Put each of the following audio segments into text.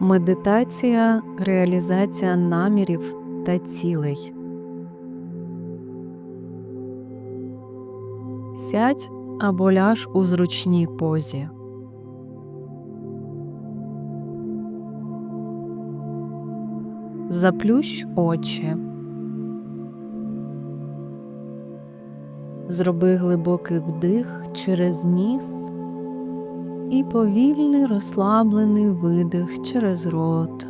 Медитація реалізація намірів та цілей. Сядь або ляж у зручній позі. Заплющ очі. Зроби глибокий вдих через ніс і повільний розслаблений видих через рот.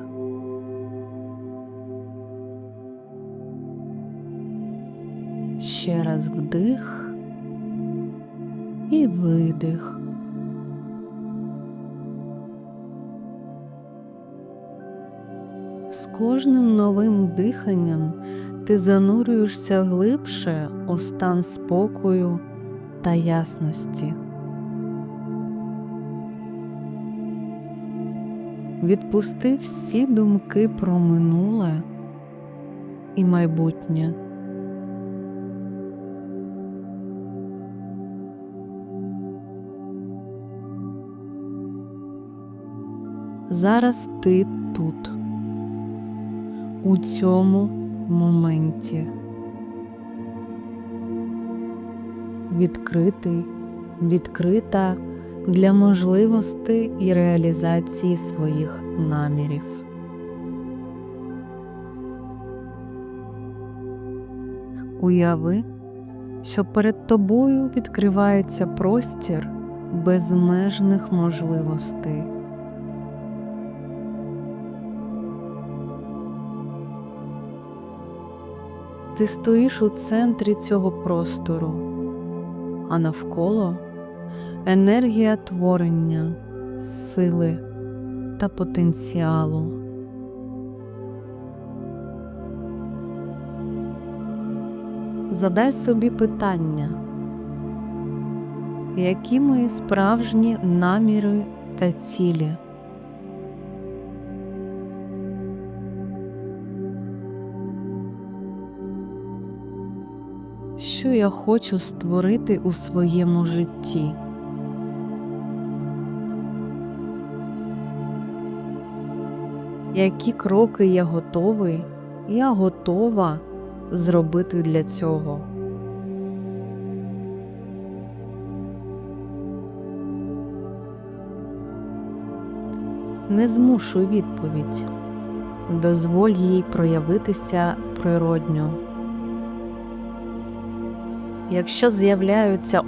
Ще раз вдих і видих. З кожним новим диханням ти занурюєшся глибше у стан спокою та ясності. Відпусти всі думки про минуле і майбутнє. Зараз ти тут, у цьому моменті. Відкритий, відкрита для можливостей і реалізації своїх намірів. Уяви, що перед тобою відкривається простір безмежних можливостей. Ти стоїш у центрі цього простору, а навколо енергія творення, сили та потенціалу. Задай собі питання, які мої справжні наміри та цілі. Що я хочу створити у своєму житті? Які кроки я готовий, я готова зробити для цього? Не змушуй відповідь, дозволь їй проявитися природньо. Якщо з'являються